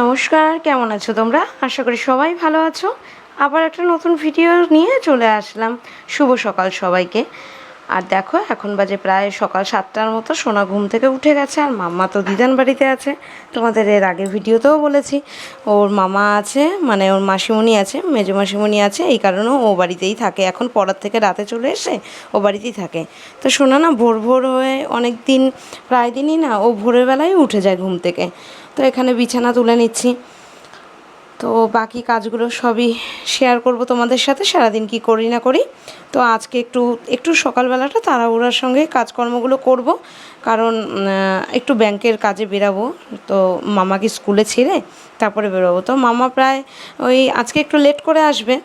নমস্কার, কেমন আছো তোমরা? আশা করি সবাই ভালো আছো। আবার একটা নতুন ভিডিও নিয়ে চলে আসলাম। শুভ সকাল সবাইকে। আর দেখো, এখন বাজে প্রায় সকাল সাতটার মতো। সোনা ঘুম থেকে উঠে গেছে আর মাম্মা তো দিদান বাড়িতে আছে। তোমাদের এর আগে ভিডিওতেও বলেছি, ওর মামা আছে মানে ওর মাসিমণি আছে, মেজো মাসিমণি আছে, এই কারণে ও বাড়িতেই থাকে। এখন পড়ার থেকে রাতে চলে এসে ও বাড়িতেই থাকে। তো শোনা না ভোর ভোর হয়ে অনেক দিন, প্রায় দিনই না, ও ভোরের বেলায় উঠে যায় ঘুম থেকে। তো এখানে বিছানা তুলে নিচ্ছি। তো বাকি কাজগুলো সবই শেয়ার করব তোমাদের সাথে, সারাদিন কি করি না করি। তো আজকে একটু একটু সকালবেলাটা তাড়াহুড়ার সঙ্গে কাজকর্মগুলো করব, কারণ একটু ব্যাংকের কাজে বেরাবো। তো মামাকে স্কুলে ছেড়ে তারপরে বেরোবো। তো মামা প্রায় ওই আজকে একটু লেট করে আসবে।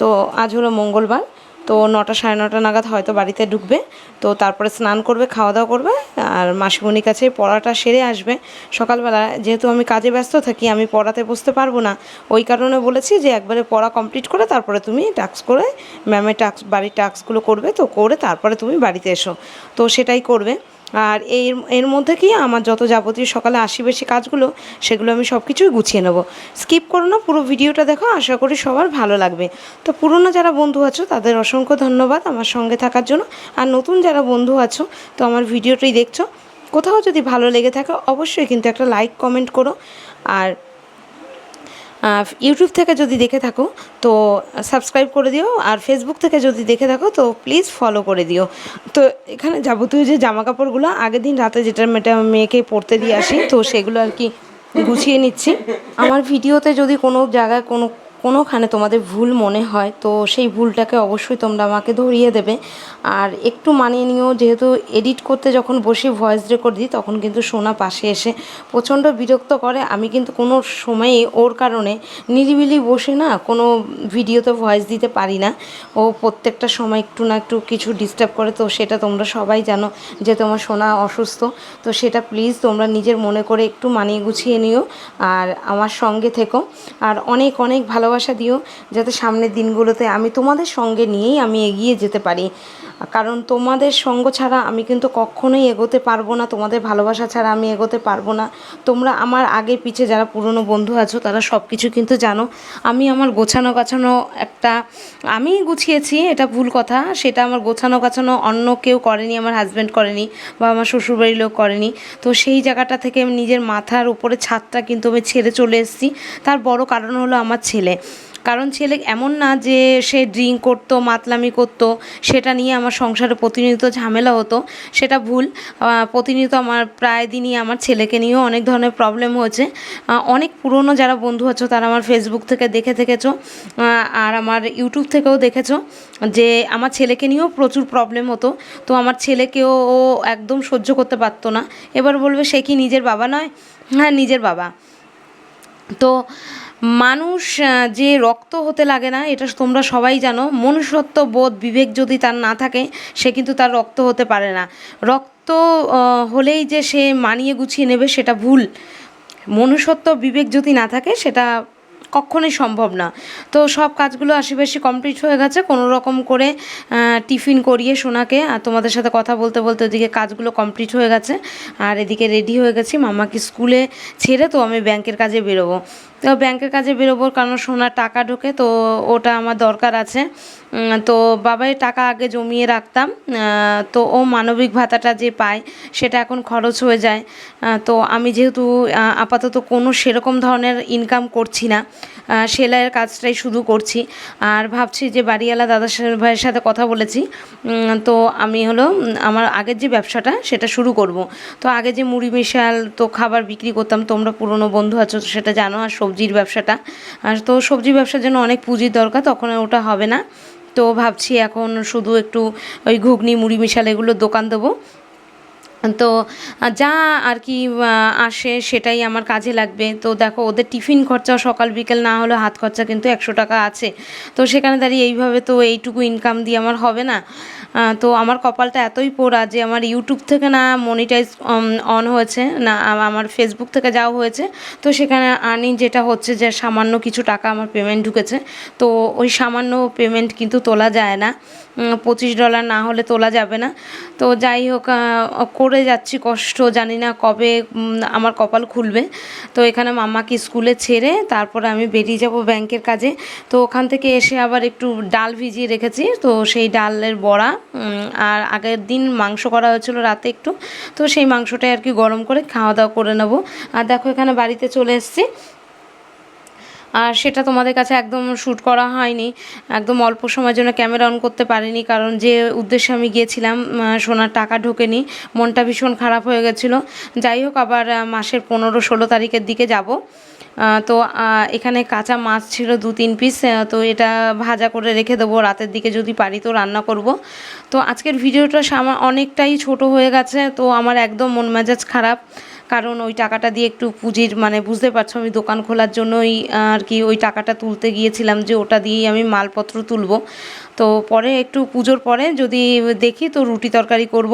তো আজ হলো মঙ্গলবার। তো নটা, সাড়ে নটা নাগাদ হয়তো বাড়িতে ঢুকবে। তো তারপরে স্নান করবে খাওয়া দাওয়া করবে, আর মাসিমণির কাছে পড়াটা সেরে আসবে। সকালবেলা যেহেতু আমি কাজে ব্যস্ত থাকি, আমি পড়াতে বসতে পারব না। ওই কারণে বলেছি যে একবারে পড়া কমপ্লিট করে তারপরে তুমি টাস্ক করে, ম্যামের টাস্ক, বাড়ির টাস্কগুলো করবে। তো করে তারপরে তুমি বাড়িতে এসো। তো সেটাই করবে। আর এর এর মধ্যে কি আমার যত যাবতীয় সকালে আশি বেশি কাজগুলো, সেগুলো আমি সব কিছুই গুছিয়ে নেব। স্কিপ করো না, পুরো ভিডিওটা দেখো, আশা করি সবার ভালো লাগবে। তো পুরনো যারা বন্ধু আছো, তাদের অসংখ্য ধন্যবাদ আমার সঙ্গে থাকার জন্য। আর নতুন যারা বন্ধু আছো, তো আমার ভিডিওটাই দেখছ। কোথাও যদি ভালো লেগে থাকে, অবশ্যই কিন্তু একটা লাইক কমেন্ট করো। আর ইউটিউব থেকে যদি দেখে থাকো, তো সাবস্ক্রাইব করে দিও, আর ফেসবুক থেকে যদি দেখে থাকো, তো প্লিজ ফলো করে দিও। তো এখানে যাবতীয় যে জামা কাপড়গুলো আগের দিন রাতে যেটা মেটা মেয়েকে পরতে দিয়ে আসি, তো সেগুলো আর কি গুছিয়ে নিচ্ছি। আমার ভিডিওতে যদি কোনো জায়গায় কোনো কোনোখানে তোমাদের ভুল মনে হয়, তো সেই ভুলটাকে অবশ্যই তোমরা আমাকে ধরিয়ে দেবে। আর একটু মানিয়ে নিও, যেহেতু এডিট করতে যখন বসে ভয়েস রেকর্ড দিই, তখন কিন্তু সোনা পাশে এসে প্রচণ্ড বিরক্ত করে। আমি কিন্তু কোনো সময়ে ওর কারণে নিরিবিলি বসে না কোনো ভিডিওতে ভয়েস দিতে পারি না। ও প্রত্যেকটা সময় একটু না একটু কিছু ডিস্টার্ব করে, তো সেটা তোমরা সবাই জানো যে তোমার সোনা অসুস্থ। তো সেটা প্লিজ তোমরা নিজের মনে করে একটু মানিয়ে গুছিয়ে নিও, আর আমার সঙ্গে থেকো। আর অনেক অনেক ভালোবাসা দিও, যাতে সামনের দিনগুলোতে আমি তোমাদের সঙ্গে নিয়েই আমি এগিয়ে যেতে পারি। কারণ তোমাদের সঙ্গ ছাড়া আমি কিন্তু কখনোই এগোতে পারব না, তোমাদের ভালোবাসা ছাড়া আমি এগোতে পারব না। তোমরা আমার আগে পিছে যারা পুরনো বন্ধু আছো, তারা সব কিছু কিন্তু জানো। আমি আমার গোছানো গাছানো একটা, আমি গুছিয়েছি, এটা ভুল কথা। সেটা আমার গোছানো গাছানো অন্য কেউ করেনি, আমার হাজব্যান্ড করেনি বা আমার শ্বশুরবাড়ির লোক করেনি। তো সেই জায়গাটা থেকে আমি নিজের মাথার উপরে ছাদটা কিন্তু আমি ছেড়ে চলে এসেছি। তার বড় কারণ হলো আমার ছেলে। কারণ ছেলে এমন না যে সে ড্রিঙ্ক করতো, মাতলামি করতো, সেটা নিয়ে আমার সংসারে প্রতিনিয়ত ঝামেলা হতো, সেটা ভুল। প্রতিনিয়ত আমার প্রায় দিনই আমার ছেলেকে নিয়েও অনেক ধরনের প্রবলেম হয়েছে। অনেক পুরনো যারা বন্ধু আছো, তারা আমার ফেসবুক থেকে দেখে থেকেছো আর আমার ইউটিউব থেকেও দেখেছ যে আমার ছেলেকে নিয়েও প্রচুর প্রবলেম হতো। তো আমার ছেলেকেও ও একদম সহ্য করতে পারতো না। এবার বলবে, সে কি নিজের বাবা নয়? হ্যাঁ নিজের বাবা। তো মানুষ যে রক্ত হতে লাগে না, এটা তোমরা সবাই জানো, মনুষ্যত্ব বোধ, বিবেক যদি তার না থাকে, সে কিন্তু তার রক্ত হতে পারে না। রক্ত হলেই যে সে মানিয়ে গুছিয়ে নেবে, সেটা ভুল। মনুষ্যত্ব, বিবেক যদি না থাকে, সেটা কখনোই সম্ভব না। তো সব কাজগুলো আশেপাশে কমপ্লিট হয়ে গেছে, কোনো রকম করে টিফিন করিয়ে সোনাকে, আর তোমাদের সাথে কথা বলতে বলতে ওদিকে কাজগুলো কমপ্লিট হয়ে গেছে, আর এদিকে রেডি হয়ে গেছি, মামাকে স্কুলে ছেড়ে তো আমি ব্যাংকের কাজে বেরোবো। তো ব্যাংকের কাজে বেরোবো কারণ সোনার টাকা ঢোকে, তো ওটা আমার দরকার আছে। তো বাবাই টাকা আগে জমিয়ে রাখতাম তো ও মানবিক ভাতাটা যে পায়, সেটা এখন খরচ হয়ে যায়। তো আমি যেহেতু আপাতত কোনো সেরকম ধরনের ইনকাম করছি না সেলাইয়ের কাজটাই শুধু করছি। আর ভাবছি যে বাড়িওয়ালা দাদা ভাইয়ের সাথে কথা বলেছি। তো আমি হলো, আমার আগের যে ব্যবসাটা, সেটা শুরু করব। তো আগে যে মুড়ি মিশাল, তো খাবার বিক্রি করতাম, তোমরা পুরনো বন্ধু আছো সেটা জানো, আর সবজির ব্যবসাটা। আর তো সবজি ব্যবসার জন্য অনেক পুঁজির দরকার, তখন ওটা হবে না। তো ভাবছি এখন শুধু একটু ওই ঘুগনি, মুড়ি মিশাল এগুলোর দোকান দেবো। তো যা আর কি আসে সেটাই আমার কাজে লাগবে। তো দেখো, ওদের টিফিন খরচা সকাল, বিকেল না হলে হাত খরচা কিন্তু একশো টাকা আছে। তো সেখানে দাঁড়িয়ে এইভাবে তো এইটুকু ইনকাম দিয়ে আমার হবে না। তো আমার কপালটা এতই পোড়া যে আমার ইউটিউব থেকে না মনিটাইজ অন হয়েছে, না আমার ফেসবুক থেকে যাওয়া হয়েছে, তো সেখানে আর্নিং যেটা হচ্ছে যে সামান্য কিছু টাকা আমার পেমেন্ট ঢুকেছে। তো ওই সামান্য পেমেন্ট কিন্তু তোলা যায় না। পঁচিশ ডলার না হলে তোলা যাবে না। তো যাই হোক করে যাচ্ছি, কষ্ট, জানি না কবে আমার কপাল খুলবে। তো এখানে মামাকে স্কুলে ছেড়ে তারপরে আমি বেরিয়ে যাব ব্যাংকের কাজে। তো ওখান থেকে এসে আবার একটু ডাল ভিজিয়ে রেখেছি। তো সেই ডালের বড়া আর আগের দিন মাংস করা হয়েছিল রাতে একটু। তো সেই মাংসটাই আর কি গরম করে খাওয়া দাওয়া করে নেব। আর দেখো এখানে বাড়িতে চলে এসেছি। আর সেটা তোমাদের কাছে একদম শ্যুট করা হয়নি। একদম অল্প সময়ের জন্য ক্যামেরা অন করতে পারিনি, কারণ যে উদ্দেশ্যে আমি গিয়েছিলাম সোনার টাকা ঢোকেনি, মনটা ভীষণ খারাপ হয়ে গেছিল। যাই হোক, আবার মাসের পনেরো ষোলো তারিখের দিকে যাব। তো এখানে কাঁচা মাছ ছিল দু তিন পিস তো এটা ভাজা করে রেখে দেবো, রাতের দিকে যদি পারি তো রান্না করব। তো আজকের ভিডিওটা অনেকটাই ছোট হয়ে গেছে, তো আমার একদম মন মেজাজ খারাপ। কারণ ওই টাকাটা দিয়ে একটু পুঁজির মানে বুঝতে পারছ, আমি দোকান খোলার জন্যই আর কি ওই টাকাটা তুলতে গিয়েছিলাম যে ওটা দিয়েই আমি মালপত্র তুলবো। তো পরে একটু পুজোর পরে যদি দেখি তো রুটি তরকারি করব।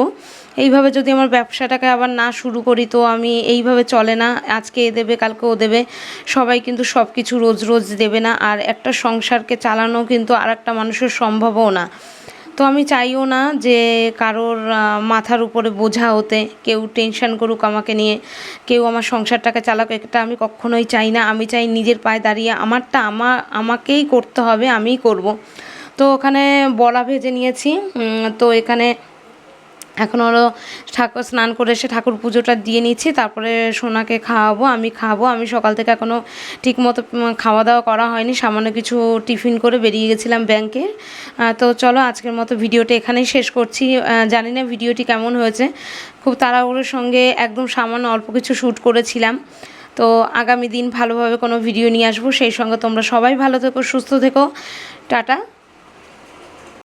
এইভাবে যদি আমার ব্যবসাটাকে আবার না শুরু করি তো আমি এইভাবে চলে না। আজকে এ দেবে, কালকে ও দেবে। সবাই কিন্তু সব কিছু রোজ রোজ দেবে না। আর একটা সংসারকে চালানো কিন্তু আর একটা মানুষের সম্ভবও না। তো আমি চাইও না যে কারোর মাথার উপরে বোঝা হতে। কেউ টেনশন করুক আমাকে নিয়ে, কেউ আমার সংসারটাকে চালাক একটা আমি কখনোই চাই না। আমি চাই নিজের পায়ে দাঁড়িয়ে আমারটা আমা, আমাকেই করতে হবে, আমিই করব। তো ওখানে বলা ভেজে নিয়েছি। তো এখানে এখন হলো ঠাকুর স্নান করে এসে ঠাকুর পুজোটা দিয়ে নিচ্ছি, তারপরে সোনাকে খাওয়াবো, আমি খাব, আমি সকাল থেকে এখনও ঠিক মতো খাওয়া দাওয়া করা হয়নি, সামান্য কিছু টিফিন করে বেরিয়ে গেছিলাম ব্যাংকে। তো চলো আজকের মতো ভিডিওটা এখানেই শেষ করছি। জানি না ভিডিওটি কেমন হয়েছে, খুব তাড়াহুড়োর সঙ্গে একদম সামান্য অল্প কিছু শ্যুট করেছিলাম। তো আগামী দিন ভালোভাবে কোনো ভিডিও নিয়ে আসব, সেই সঙ্গে তোমরা সবাই ভালো থেকো, সুস্থ থেকো, টাটা।